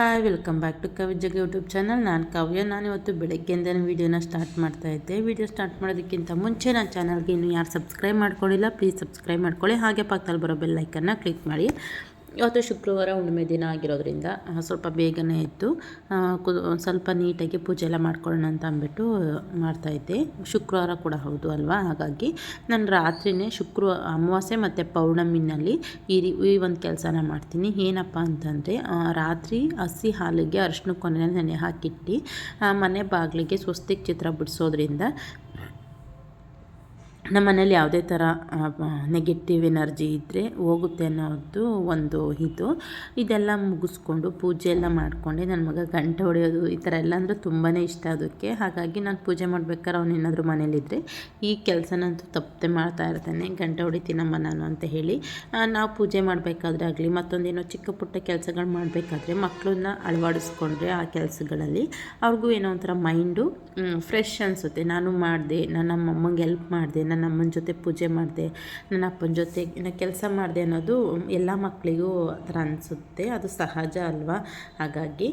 Hi, welcome back to ಕವಿಜಗ್ YouTube channel. ನಾನು ಕಾವ್ಯ. ನಾನು ಇವತ್ತು ಬೆಳಗ್ಗೆಯಿಂದನೇ ವೀಡಿಯೋನ ಸ್ಟಾರ್ಟ್ ಮಾಡ್ತಾ ಇದ್ದೆ. ವೀಡಿಯೋ ಸ್ಟಾರ್ಟ್ ಮಾಡೋದಕ್ಕಿಂತ ಮುಂಚೆ ನನ್ನ ಚಾನಲ್ಗೆ ಇನ್ನೂ ಯಾರು ಸಬ್ಸ್ಕ್ರೈಬ್ ಮಾಡ್ಕೊಂಡಿಲ್ಲ, ಪ್ಲೀಸ್ ಸಬ್ಸ್ಕ್ರೈಬ್ ಮಾಡ್ಕೊಳ್ಳಿ. ಹಾಗೆ ಪಕ್ಕದಲ್ಲಿ ಬರೋ ಬೆಲ್ ಐಕನ್ನ ಕ್ಲಿಕ್ ಮಾಡಿ. ಇವತ್ತು ಶುಕ್ರವಾರ ಹುಣ್ಣಿಮೆ ದಿನ ಆಗಿರೋದ್ರಿಂದ ಸ್ವಲ್ಪ ಬೇಗನೆ ಇತ್ತು ಸ್ವಲ್ಪ ನೀಟಾಗಿ ಪೂಜೆ ಎಲ್ಲ ಮಾಡ್ಕೊಳ್ಳೋಣ ಅಂತ ಅಂದ್ಬಿಟ್ಟು ಮಾಡ್ತಾಯಿದ್ದೆ ಶುಕ್ರವಾರ ಕೂಡ ಹೌದು ಅಲ್ವಾ? ಹಾಗಾಗಿ ನಾನು ರಾತ್ರಿನೇ ಶುಕ್ರ, ಅಮಾವಾಸ್ಯೆ ಮತ್ತು ಪೌರ್ಣಮಿನಲ್ಲಿ ಈ ರೀ, ಈ ಒಂದು ಕೆಲಸನ ಮಾಡ್ತೀನಿ. ಏನಪ್ಪ ಅಂತಂದರೆ ರಾತ್ರಿ ಹಸಿ ಹಾಲಿಗೆ ಅರಿಶಿನ ಕೊನೆಯ ನೆನೆ ಹಾಕಿಟ್ಟು ಮನೆ ಬಾಗಿಲಿಗೆ ಸ್ವಸ್ತಿಕ್ ಚಿತ್ರ ಬಿಡಿಸೋದ್ರಿಂದ ನಮ್ಮ ಮನೇಲಿ ಯಾವುದೇ ಥರ ನೆಗೆಟಿವ್ ಎನರ್ಜಿ ಇದ್ದರೆ ಹೋಗುತ್ತೆ ಅನ್ನೋದು ಒಂದು ಇದು. ಇದೆಲ್ಲ ಮುಗಿಸ್ಕೊಂಡು ಪೂಜೆ ಎಲ್ಲ ಮಾಡಿಕೊಂಡೆ. ನನ್ನ ಮಗ ಗಂಟೆ ಹೊಡೆಯೋದು ಈ ಥರ ಎಲ್ಲ ಅಂದರೆ ತುಂಬಾ ಇಷ್ಟ ಅದಕ್ಕೆ. ಹಾಗಾಗಿ ನಾನು ಪೂಜೆ ಮಾಡ್ಬೇಕಾದ್ರೆ ಅವ್ನು ಏನಾದರೂ ಮನೇಲಿದ್ದರೆ ಈ ಕೆಲಸನಂತೂ ತಪ್ಪದೆ ಮಾಡ್ತಾ ಇರ್ತಾನೆ. ಗಂಟೆ ಹೊಡಿತೀನಮ್ಮ ನಾನು ಅಂತ ಹೇಳಿ ನಾವು ಪೂಜೆ ಮಾಡಬೇಕಾದ್ರೆ ಆಗಲಿ, ಮತ್ತೊಂದೇನೋ ಚಿಕ್ಕ ಪುಟ್ಟ ಕೆಲಸಗಳು ಮಾಡಬೇಕಾದ್ರೆ ಮಕ್ಕಳನ್ನ ಅಳವಡಿಸ್ಕೊಂಡ್ರೆ ಆ ಕೆಲಸಗಳಲ್ಲಿ ಅವ್ರಿಗೂ ಏನೋ ಒಂಥರ ಮೈಂಡು ಫ್ರೆಶ್ ಅನಿಸುತ್ತೆ. ನಾನು ಮಾಡಿದೆ ನಾನು ನಮ್ಮ ಅಮ್ಮಂಗೆ ಹೆಲ್ಪ್ ಮಾಡಿದೆ, ನನ್ನ ಅಮ್ಮನ ಜೊತೆ ಪೂಜೆ ಮಾಡಿದೆ, ನನ್ನ ಅಪ್ಪನ ಜೊತೆ ಕೆಲಸ ಮಾಡಿದೆ ಅನ್ನೋದು ಎಲ್ಲ ಮಕ್ಕಳಿಗೂ ಆ ಥರ ಅನಿಸುತ್ತೆ. ಅದು ಸಹಜ ಅಲ್ವಾ? ಹಾಗಾಗಿ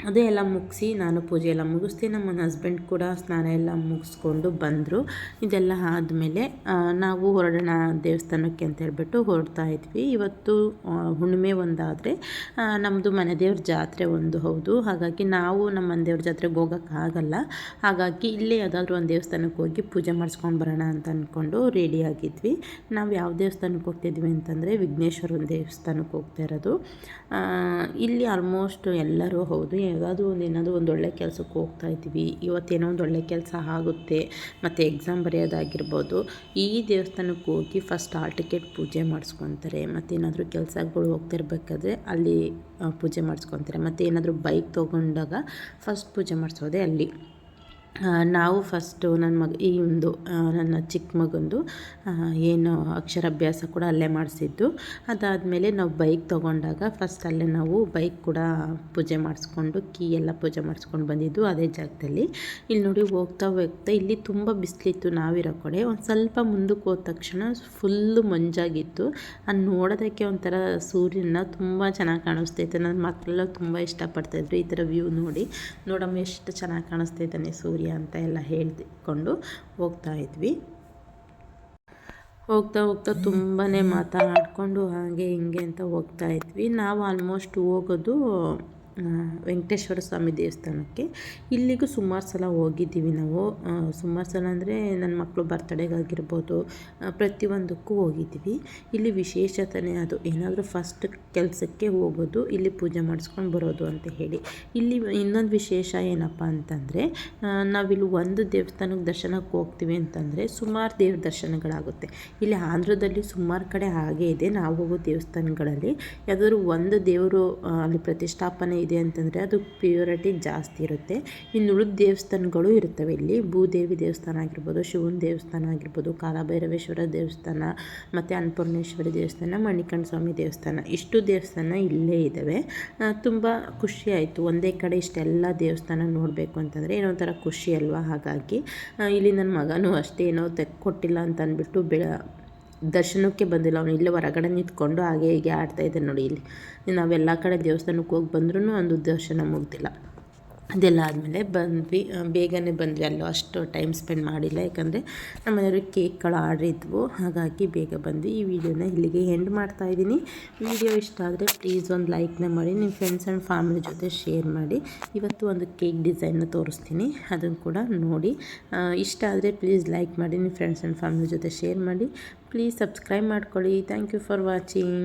ಅದೇ ಎಲ್ಲ ಮುಗಿಸಿ ನಾನು ಪೂಜೆ ಎಲ್ಲ ಮುಗಿಸ್ದೆ ನಮ್ಮ ಹಸ್ಬೆಂಡ್ ಕೂಡ ಸ್ನಾನ ಎಲ್ಲ ಮುಗಿಸ್ಕೊಂಡು ಬಂದರು. ಇದೆಲ್ಲ ಆದಮೇಲೆ ನಾವು ಹೊರಡೋಣ ದೇವಸ್ಥಾನಕ್ಕೆ ಅಂತ ಹೇಳ್ಬಿಟ್ಟು ಹೊರಡ್ತಾ ಇದ್ವಿ. ಇವತ್ತು ಹುಣ್ಣಿಮೆ ಒಂದಾದರೆ ನಮ್ಮದು ಮನೆ ದೇವ್ರ ಜಾತ್ರೆ ಒಂದು ಹೌದು. ಹಾಗಾಗಿ ನಾವು ನಮ್ಮ ಮನೆ ದೇವ್ರ ಜಾತ್ರೆಗೆ ಹೋಗೋಕ್ಕಾಗಲ್ಲ ಹಾಗಾಗಿ ಇಲ್ಲೇ ಯಾವುದಾದ್ರೂ ಒಂದು ದೇವಸ್ಥಾನಕ್ಕೆ ಹೋಗಿ ಪೂಜೆ ಮಾಡಿಸ್ಕೊಂಡು ಬರೋಣ ಅಂತ ಅಂದ್ಕೊಂಡು ರೆಡಿ ಆಗಿದ್ವಿ. ನಾವು ಯಾವ ದೇವಸ್ಥಾನಕ್ಕೆ ಹೋಗ್ತಿದ್ವಿ ಅಂತಂದರೆ ವಿಘ್ನೇಶ್ವರನ ದೇವಸ್ಥಾನಕ್ಕೆ ಹೋಗ್ತಾ ಇರೋದು. ಇಲ್ಲಿ ಆಲ್ಮೋಸ್ಟ್ ಎಲ್ಲರೂ ಹೌದು ಯಾವುದಾದ್ರೂ ಒಂದು ಏನಾದರೂ ಒಂದು ಒಳ್ಳೆ ಕೆಲಸಕ್ಕೆ ಹೋಗ್ತಾ ಇದ್ದೀವಿ. ಇವತ್ತೇನೋ ಒಂದು ಒಳ್ಳೆ ಕೆಲಸ ಆಗುತ್ತೆ. ಮತ್ತು ಎಕ್ಸಾಮ್ ಬರೆಯೋದಾಗಿರ್ಬೋದು. ಈ ದೇವಸ್ಥಾನಕ್ಕೆ ಹೋಗಿ ಫಸ್ಟ್ ಆ ಟಿಕೆಟ್ ಪೂಜೆ ಮಾಡಿಸ್ಕೊತಾರೆ. ಮತ್ತೇನಾದರೂ ಕೆಲಸಗಳು ಹೋಗ್ತಿರ್ಬೇಕಾದ್ರೆ ಅಲ್ಲಿ ಪೂಜೆ ಮಾಡಿಸ್ಕೊತಾರೆ. ಮತ್ತು ಏನಾದರೂ ಬೈಕ್ ತೊಗೊಂಡಾಗ ಫಸ್ಟ್ ಪೂಜೆ ಮಾಡಿಸೋದೇ ಅಲ್ಲಿ. ನಾವು ಫಸ್ಟು ನನ್ನ ಮಗ, ಈ ಒಂದು ನನ್ನ ಚಿಕ್ಕ ಮಗಂದು ಏನು ಅಕ್ಷರಾಭ್ಯಾಸ ಕೂಡ ಅಲ್ಲೇ ಮಾಡಿಸಿದ್ದು. ಅದಾದಮೇಲೆ ನಾವು ಬೈಕ್ ತೊಗೊಂಡಾಗ ಫಸ್ಟ್ ಅಲ್ಲೇ ನಾವು ಬೈಕ್ ಕೂಡ ಪೂಜೆ ಮಾಡಿಸ್ಕೊಂಡು, ಕೀ ಎಲ್ಲ ಪೂಜೆ ಮಾಡಿಸ್ಕೊಂಡು ಬಂದಿದ್ದು ಅದೇ ಜಾಗದಲ್ಲಿ. ಇಲ್ಲಿ ನೋಡಿ ಹೋಗ್ತಾ ಹೋಗ್ತಾ ಇಲ್ಲಿ ತುಂಬ ಬಿಸಿಲಿತ್ತು ನಾವಿರೋ ಕಡೆ. ಒಂದು ಸ್ವಲ್ಪ ಮುಂದಕ್ಕೆ ಹೋದ ತಕ್ಷಣ ಫುಲ್ಲು ಮಂಜಾಗಿತ್ತು. ಅದು ನೋಡೋದಕ್ಕೆ ಒಂಥರ ಸೂರ್ಯನ ತುಂಬ ಚೆನ್ನಾಗಿ ಕಾಣಿಸ್ತೈತೆ ನನ್ನ ಮಕ್ಕಳೆಲ್ಲ ತುಂಬ ಇಷ್ಟಪಡ್ತಾಯಿದ್ರು ಈ ಥರ ವ್ಯೂ ನೋಡಿ. ನೋಡಮ್ಮ, ಎಷ್ಟು ಚೆನ್ನಾಗಿ ಕಾಣಿಸ್ತಾ ಇದ್ದಾನೆ ಸೂರ್ಯ ಅಂತ ಎಲ್ಲ ಹೇಳಿಕೊಂಡು ಹೋಗ್ತಾ ಇದ್ವಿ. ಹೋಗ್ತಾ ಹೋಗ್ತಾ ತುಂಬಾ ಮಾತಾಡಿಕೊಂಡು ಹಾಗೆ ಹಿಂಗೆ ಅಂತ ಹೋಗ್ತಾ ಇದ್ವಿ. ನಾವು ಆಲ್ಮೋಸ್ಟ್ ಹೋಗೋದು ವೆಂಕಟೇಶ್ವರ ಸ್ವಾಮಿ ದೇವಸ್ಥಾನಕ್ಕೆ. ಇಲ್ಲಿಗೂ ಸುಮಾರು ಸಲ ಹೋಗಿದ್ದೀವಿ ನಾವು. ಸುಮಾರು ಸಲ ಅಂದರೆ ನನ್ನ ಮಕ್ಕಳು ಬರ್ತಡೇಗಾಗಿರ್ಬೋದು ಪ್ರತಿಯೊಂದಕ್ಕೂ ಹೋಗಿದ್ದೀವಿ. ಇಲ್ಲಿ ವಿಶೇಷತೆ ಅದು, ಏನಾದರೂ ಫಸ್ಟ್ ಕೆಲಸಕ್ಕೆ ಹೋಗೋದು, ಇಲ್ಲಿ ಪೂಜೆ ಮಾಡಿಸ್ಕೊಂಡು ಬರೋದು ಅಂತ ಹೇಳಿ. ಇಲ್ಲಿ ಇನ್ನೊಂದು ವಿಶೇಷ ಏನಪ್ಪ ಅಂತಂದರೆ ನಾವಿಲ್ಲಿ ಒಂದು ದೇವಸ್ಥಾನಕ್ಕೆ ದರ್ಶನಕ್ಕೆ ಹೋಗ್ತೀವಿ ಅಂತಂದರೆ ಸುಮಾರು ದೇವ್ರ ದರ್ಶನಗಳಾಗುತ್ತೆ. ಇಲ್ಲಿ ಆಂಧ್ರದಲ್ಲಿ ಸುಮಾರು ಕಡೆ ಹಾಗೆ ಇದೆ. ನಾವು ಹೋಗೋ ದೇವಸ್ಥಾನಗಳಲ್ಲಿ ಯಾವುದಾದ್ರು ಒಂದು ದೇವರು ಅಲ್ಲಿ ಪ್ರತಿಷ್ಠಾಪನೆ ಇದೆ ಅಂತಂದರೆ ಅದು ಪ್ಯೂರಿಟಿ ಜಾಸ್ತಿ ಇರುತ್ತೆ. ಇನ್ನು ಉಳಿದ ದೇವಸ್ಥಾನಗಳು ಇರ್ತವೆ ಇಲ್ಲಿ. ಭೂದೇವಿ ದೇವಸ್ಥಾನ ಆಗಿರ್ಬೋದು, ಶಿವನ ದೇವಸ್ಥಾನ ಆಗಿರ್ಬೋದು, ಕಾಲಭೈರವೇಶ್ವರ ದೇವಸ್ಥಾನ, ಮತ್ತು ಅನ್ನಪೂರ್ಣೇಶ್ವರಿ ದೇವಸ್ಥಾನ ಮಣಿಕಂಠ ಸ್ವಾಮಿ ದೇವಸ್ಥಾನ. ಇಷ್ಟು ದೇವಸ್ಥಾನ ಇಲ್ಲೇ ಇದ್ದಾವೆ ತುಂಬ ಖುಷಿ ಆಯಿತು. ಒಂದೇ ಕಡೆ ಇಷ್ಟೆಲ್ಲ ದೇವಸ್ಥಾನ ನೋಡಬೇಕು ಅಂತಂದರೆ ಏನೋ ಒಂಥರ ಖುಷಿ ಅಲ್ವಾ ಹಾಗಾಗಿ. ಇಲ್ಲಿ ನನ್ನ ಮಗನೂ ಅಷ್ಟೇ ಏನೋ ತೆಕ್ಕೊಟ್ಟಿಲ್ಲ ಅಂತ ಅಂದ್ಬಿಟ್ಟು ಬೆಳ ದರ್ಶನಕ್ಕೆ ಬಂದಿಲ್ಲ. ಅವನು ಇಲ್ಲೇ ಹೊರಗಡೆ ನಿಂತ್ಕೊಂಡು ಹಾಗೆ ಹೀಗೆ ಆಡ್ತಾ ಇದ್ದಾನೆ ನೋಡಿ ಇಲ್ಲಿ. ನಾವೆಲ್ಲ ಕಡೆ ದೇವಸ್ಥಾನಕ್ಕೆ ಹೋಗಿ ಬಂದ್ರೂ ಒಂದು ದರ್ಶನ ಮುಗ್ದಿಲ್ಲ. ಅದೆಲ್ಲ ಆದಮೇಲೆ ಬಂದ್ವಿ. ಬೇಗನೆ ಬಂದ್ವಿ. ಅಲ್ಲೂ ಅಷ್ಟು ಟೈಮ್ ಸ್ಪೆಂಡ್ ಮಾಡಿಲ್ಲ. ಯಾಕಂದರೆ ನಮ್ಮ ಮನೆಯವರು ಕೇಕ್ಗಳು ಆರ್ಡ್ರ್ ಇದ್ವು. ಹಾಗಾಗಿ ಬೇಗ ಬಂದ್ವಿ. ಈ ವಿಡಿಯೋನ ಇಲ್ಲಿಗೆ ಎಂಡ್ ಮಾಡ್ತಾ ಇದ್ದೀನಿ. ವಿಡಿಯೋ ಇಷ್ಟ ಆದರೆ ಪ್ಲೀಸ್ ಒಂದು ಲೈಕ್ನ ಮಾಡಿ ನಿಮ್ಮ ಫ್ರೆಂಡ್ಸ್ ಆ್ಯಂಡ್ ಫ್ಯಾಮಿಲಿ ಜೊತೆ ಶೇರ್ ಮಾಡಿ. ಇವತ್ತು ಒಂದು ಕೇಕ್ ಡಿಸೈನ್ನ ತೋರಿಸ್ತೀನಿ. ಅದನ್ನು ಕೂಡ ನೋಡಿ. ಇಷ್ಟ ಆದರೆ ಪ್ಲೀಸ್ ಲೈಕ್ ಮಾಡಿ ನಿಮ್ಮ ಫ್ರೆಂಡ್ಸ್ ಆ್ಯಂಡ್ ಫ್ಯಾಮಿಲಿ ಜೊತೆ ಶೇರ್ ಮಾಡಿ. ಪ್ಲೀಸ್ ಸಬ್ಸ್ಕ್ರೈಬ್ ಮಾಡ್ಕೊಳ್ಳಿ. Thank you for watching